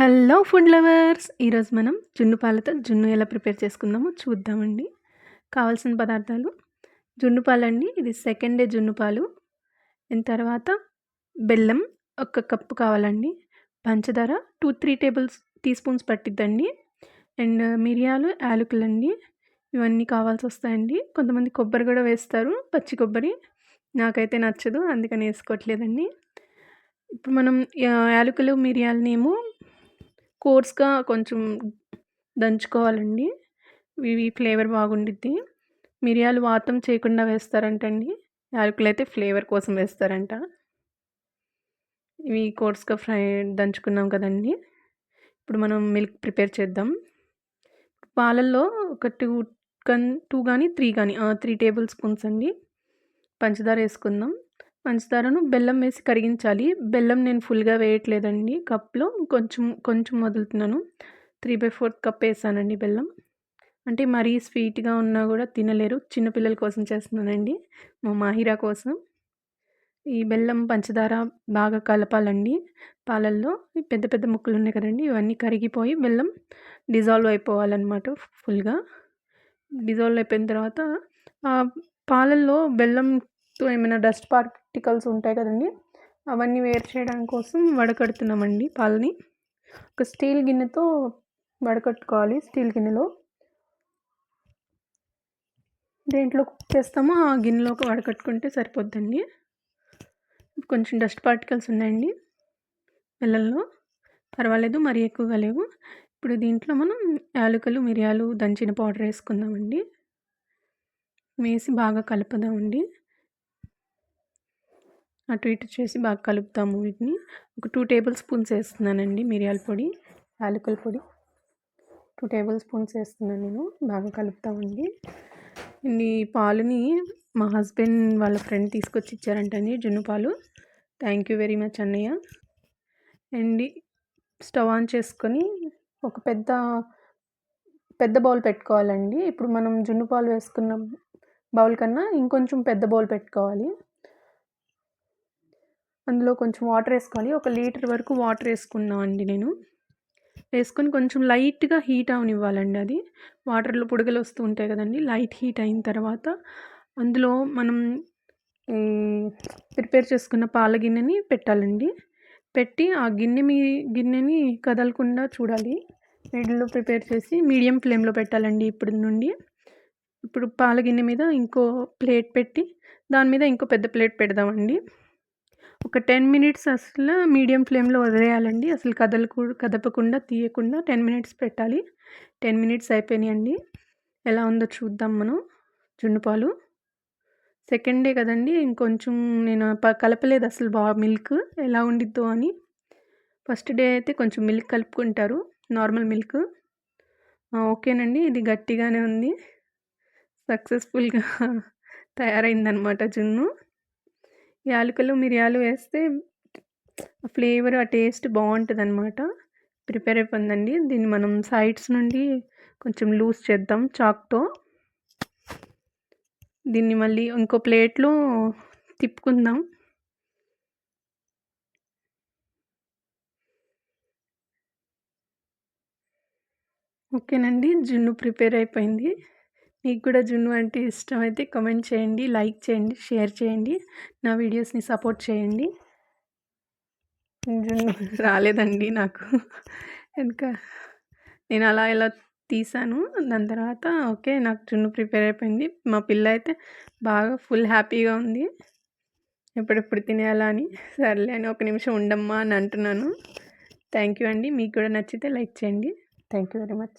Hello food lovers. ఈరోజు మనం జున్ను పాలతో జున్ను ఎలా ప్రిపేర్ చేసుకుందామో చూద్దామండి. కావాల్సిన పదార్థాలు. జున్ను పాలండి. ఇది సెకండ్ డే జున్ను పాలు. దాని తర్వాత బెల్లం ఒక కప్పు కావాలండి. పంచదార two three tables tea spoons పట్టిద్దండి. And మిరియాలు యాలకులండి. ఇవన్నీ కావాల్సి వస్తాయండి. కొంతమంది కొబ్బరి కూడా వేస్తారు. పచ్చి కొబ్బరి. నాకైతే నచ్చదు. అందుకని వేసుకోవట్లేదండి. ఇప్పుడు మనం యాలకులు మిరియాలనేమో కోర్స్గా కొంచెం దంచుకోవాలండి. ఇవి ఫ్లేవర్ బాగుండిద్ది. మిరియాలు వాతం చేయకుండా వేస్తారంటండి. యాలకులు అయితే ఫ్లేవర్ కోసం వేస్తారంట. ఇవి కోర్స్గా ఫ్రై దంచుకున్నాం కదండి. ఇప్పుడు మనం మిల్క్ ప్రిపేర్ చేద్దాం. పాలల్లో ఒక టూ కన్ టూ కానీ త్రీ కానీ త్రీ టేబుల్ స్పూన్స్ అండి. పంచదార వేసుకుందాం. పంచదారను బెల్లం వేసి కరిగించాలి. బెల్లం నేను ఫుల్గా వేయట్లేదండి కప్లో. కొంచెం కొంచెం వదులుతున్నాను. త్రీ బై ఫోర్త్ కప్ వేసానండి బెల్లం. అంటే మరీ స్వీట్గా ఉన్నా కూడా తినలేరు. చిన్నపిల్లల కోసం చేస్తున్నానండి. మా మాహిరా కోసం. ఈ బెల్లం పంచదార బాగా కలపాలండి. పాలల్లో పెద్ద పెద్ద ముక్కలు ఉన్నాయి కదండి. ఇవన్నీ కరిగిపోయి బెల్లం డిజాల్వ్ అయిపోవాలన్నమాట ఫుల్గా. డిజాల్వ్ అయిపోయిన తర్వాత పాలల్లో బెల్లం ఏమైనా డస్ట్ పార్టికల్స్ ఉంటాయి కదండి అవన్నీ వేరు చేయడం కోసం వడకడుతున్నామండి పాలని. ఒక స్టీల్ గిన్నెతో వడకట్టుకోవాలి స్టీల్ గిన్నెలో. దేంట్లో కుక్ చేస్తామో ఆ గిన్నెలోకి వడకట్టుకుంటే సరిపోద్దండి. కొంచెం డస్ట్ పార్టికల్స్ ఉన్నాయండి పిల్లల్లో పర్వాలేదు మరీ ఎక్కువగా లేవు. ఇప్పుడు దీంట్లో మనం యాలకులు మిరియాలు దంచిన పౌడర్ వేసుకుందామండి. వేసి బాగా కలుపుదామండి. అటు ఇటు చేసి బాగా కలుపుతాము వీటిని. ఒక టూ టేబుల్ స్పూన్స్ వేస్తున్నానండి మిరియాల పొడి యాలకుల పొడి. టూ టేబుల్ స్పూన్స్ వేస్తున్నాను నేను బాగా కలుపుతామండి. ఈ పాలుని మా హస్బెండ్ వాళ్ళ ఫ్రెండ్ తీసుకొచ్చి ఇచ్చారంటండి జున్ను పాలు. థ్యాంక్ యూ వెరీ మచ్ అన్నయ్య. అండ్ స్టవ్ ఆన్ చేసుకొని ఒక పెద్ద పెద్ద బౌల్ పెట్టుకోవాలండి. ఇప్పుడు మనం జున్ను పాలు వేసుకున్న బౌల్ కన్నా ఇంకొంచెం పెద్ద బౌల్ పెట్టుకోవాలి. అందులో కొంచెం వాటర్ వేసుకోవాలి. ఒక లీటర్ వరకు వాటర్ వేసుకున్నాం అండి నేను. వేసుకొని కొంచెం లైట్గా హీట్ అవనివ్వాలండి అది. వాటర్లో పుడగలు వస్తూ ఉంటాయి కదండి లైట్ హీట్ అయిన తర్వాత అందులో మనం ప్రిపేర్ చేసుకున్న పాల గిన్నెని పెట్టాలండి. పెట్టి ఆ గిన్నె మీ గిన్నెని కదలకుండా చూడాలి. మిడిల్లో ప్రిపేర్ చేసి మీడియం ఫ్లేమ్లో పెట్టాలండి ఇప్పుడు నుండి. ఇప్పుడు పాల గిన్నె మీద ఇంకో ప్లేట్ పెట్టి దాని మీద ఇంకో పెద్ద ప్లేట్ పెడదామండి. ఒక టెన్ మినిట్స్ అసలు మీడియం ఫ్లేమ్లో వదిలేయాలండి. అసలు కదలకు కదపకుండా తీయకుండా టెన్ మినిట్స్ పెట్టాలి. టెన్ మినిట్స్ అయిపోయినాయండి. ఎలా ఉందో చూద్దాం మనం. జున్ను పాలు. సెకండ్ డే కదండి. ఇంకొంచెం నేను కలపలేదు అసలు బా మిల్క్ ఎలా ఉండిద్దో అని. ఫస్ట్ డే అయితే కొంచెం మిల్క్ కలుపుకుంటారు. Normal milk. ఓకేనండి. ఇది గట్టిగానే ఉంది. సక్సెస్ఫుల్గా తయారైందనమాట జున్ను. యాలకులు మిరియాలు వేస్తే ఫ్లేవర్ ఆ టేస్ట్ బాగుంటుంది అనమాట ప్రిపేర్ అయిపోయిందండి. దీన్ని మనం సైడ్స్ నుండి కొంచెం లూజ్ చేద్దాం చాక్తో. దీన్ని మళ్ళీ ఇంకో ప్లేట్లో తిప్పుకుందాం. ఓకేనండి. జున్ను ప్రిపేర్ అయిపోయింది. మీకు కూడా జున్ను అంటే ఇష్టం అయితే కమెంట్ చేయండి లైక్ చేయండి షేర్ చేయండి నా వీడియోస్ని సపోర్ట్ చేయండి. జున్ను రాలేదండి నాకు. ఇంకా నేను అలా ఇలా తీసాను. దాని తర్వాత ఓకే నాకు జున్ను ప్రిపేర్ అయిపోయింది. మా పిల్ల అయితే బాగా ఫుల్ హ్యాపీగా ఉంది. ఎప్పుడెప్పుడు తినేయాలా అని. సర్లే అని ఒక నిమిషం ఉండమ్మా అని అంటున్నాను. థ్యాంక్ యూ అండి. మీకు కూడా నచ్చితే లైక్ చేయండి. Thank you very much.